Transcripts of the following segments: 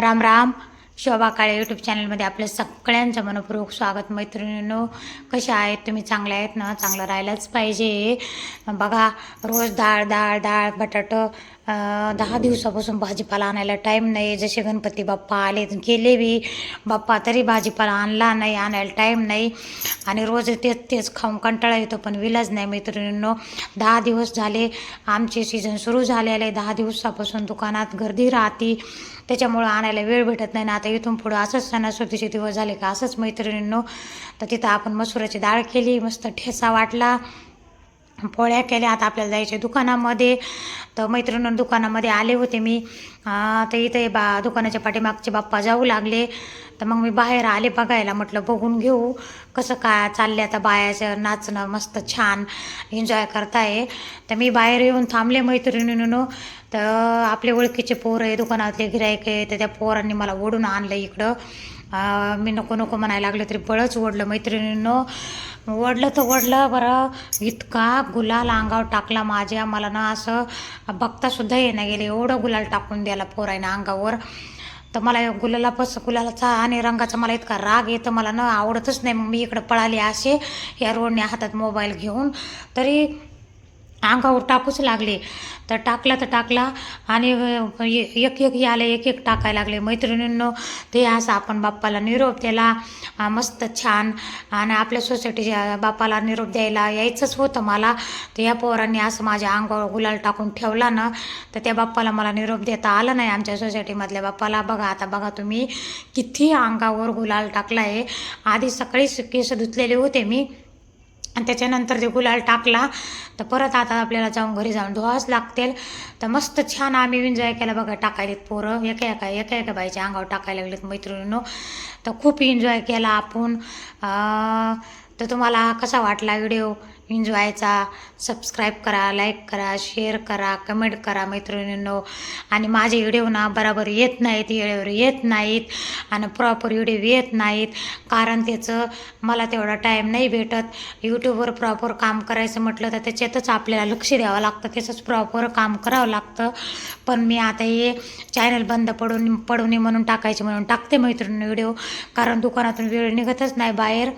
Ram Ram. Shobha Kale YouTube चॅनलमध्ये आपल्या सगळ्यांचं मनपूर्वक स्वागत. मैत्रिणींनो कशा आहेत? तुम्ही चांगले आहेत ना? चांगलं राहायलाच पाहिजे. बघा रोज डाळ डाळ डाळ बटाटं दहा दिवसापासून भाजीपाला आणायला टाईम नाही जसे गणपती बाप्पा आले गेले बी. बाप्पा तरी भाजीपाला आणला नाही आणायला टाईम नाही. आणि रोज तेच तेच खाऊन कंटाळा येतो पण विलाज नाही मैत्रिणींनो. दहा दिवस झाले आमचे सीझन सुरू झालेले. आहे दहा दिवसापासून दुकानात गर्दी राहते. त्याच्यामुळं आणायला वेळ भेटत नाही. ना आता इथून पुढं असंच सणासुदीचे दिवस झाले का असंच मैत्रिणींनो. तर तिथं आपण मसुराची डाळ केली मस्त ठेसा वाटला. पोळ्या केल्या. आता आपल्याला जायचे दुकानामध्ये. तर मैत्रिणी दुकानामध्ये आले होते मी. तर इथे बा दुकानाच्या पाठीमागचे बाप्पा जाऊ लागले. तर मग मी बाहेर आले बघायला. म्हटलं बघून घेऊ कसं काय चालले आता बायाचं नाचणं मस्त छान एन्जॉय करताय. तर मी बाहेर येऊन थांबले मैत्रिणीनं. तर आपले ओळखीचे पोरं आहे दुकानातले गिरायक आहे. तर त्या पोरांनी मला ओढून आणलं इकडं. मी नको नको म्हणायला लागलं तरी बळच ओढलं मैत्रिणीनं. ओढलं तर ओढलं बरं. इतका गुलाल अंगावर टाकला माझ्या. मला ना असं बघतासुद्धा येणं गेले. एवढं गुलाल टाकून द्यायला पोरायनं अंगावर. तर मला या गुलालापास गुलालाचा आणि रंगाचा मला इतका राग येतं. मला ना आवडतच नाही. मग मी इकडं पळाले असे या रोडने हातात मोबाईल घेऊन. तरी अंगावर टाकूच लागले. तर टाकला तर टाकला आणि एक एक याला एक एक टाकायला लागले. मैत्रिणींनो ते असं आपण बाप्पाला निरोप द्यायला मस्त छान. आणि आपल्या सोसायटीच्या बाप्पाला निरोप द्यायला यायचंच होतं मला. तर या पोरांनी असं माझ्या अंगावर गुलाल टाकून ठेवला ना तर त्या बाप्पाला मला निरोप देता आला नाही आमच्या सोसायटीमधल्या बाप्पाला. बघा आता बघा तुम्ही किती अंगावर गुलाल टाकला आहे आधी सकाळीच केस धुतलेले होते मी. आणि त्याच्यानंतर ते गुलाल टाकला तर परत आता आपल्याला जाऊन घरी जाऊन धुवाच लागतील. तर मस्त छान आम्ही एन्जॉय केला बघा टाकायलेत पोरं. एका एका एका एका बाईच्या अंगावर टाकायला लागलेत मैत्रिणीनं. तर खूप एन्जॉय केला आपण. तर तुम्हाला कसा वाटला व्हिडिओ? एन्जॉयचा सबस्क्राईब करा लाईक करा शेअर करा कमेंट करा मैत्रिणींनो. आणि माझे व्हिडिओ ना बरोबर येत नाहीत वेळेवर येत नाहीत आणि प्रॉपर व्हिडिओ येत नाहीत. कारण त्याचं मला तेवढा टाईम नाही भेटत. यूट्यूबवर प्रॉपर काम करायचं म्हटलं तर त्याच्यातच आपल्याला लक्ष द्यावं लागतं. त्याचंच प्रॉपर काम करावं लागतं. पण मी आता हे चॅनल बंद पडून पडू नये म्हणून टाकायचे म्हणून टाकते मैत्रिणी व्हिडिओ. कारण दुकानातून वेळ निघतच नाही बाहेर.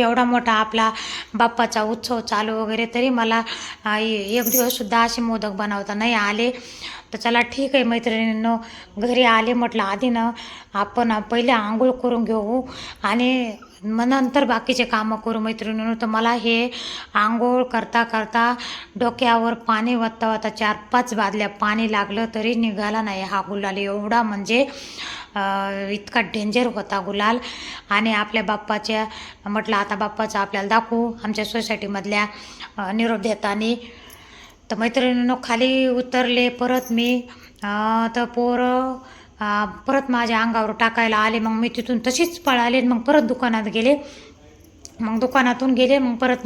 एवढा मोठा आपला बाप्पाचा उत्सव चालू वगैरे तरी मला एक दिवससुद्धा असे मोदक बनवता नाही आले. तर चला ठीक आहे मैत्रिणींनो घरी आले म्हटलं आधी ना आपण पहिले आंघोळ करून घेऊ. आणि मग नंतर बाकीचे कामं करू मैत्रिणींनो. तर मला हे आंघोळ करता करता डोक्यावर पाणी वत्ता वत्ता चार पाच बादल्या पाणी लागलं तरी निघाला नाही हा गुलाल. एवढा म्हणजे इतका डेंजर होता गुलाल. आणि आपल्या बाप्पाच्या म्हटलं आता बाप्पाचं आपल्याला दाखवू आमच्या सोसायटीमधल्या निरोप देताना तर मैत्रिणीनं खाली उतरले परत मी. तर पोरं परत माझ्या अंगावर टाकायला आले मग मी तिथून तशीच पळाले मग परत दुकानात गेले. मग दुकानातून गेले मग परत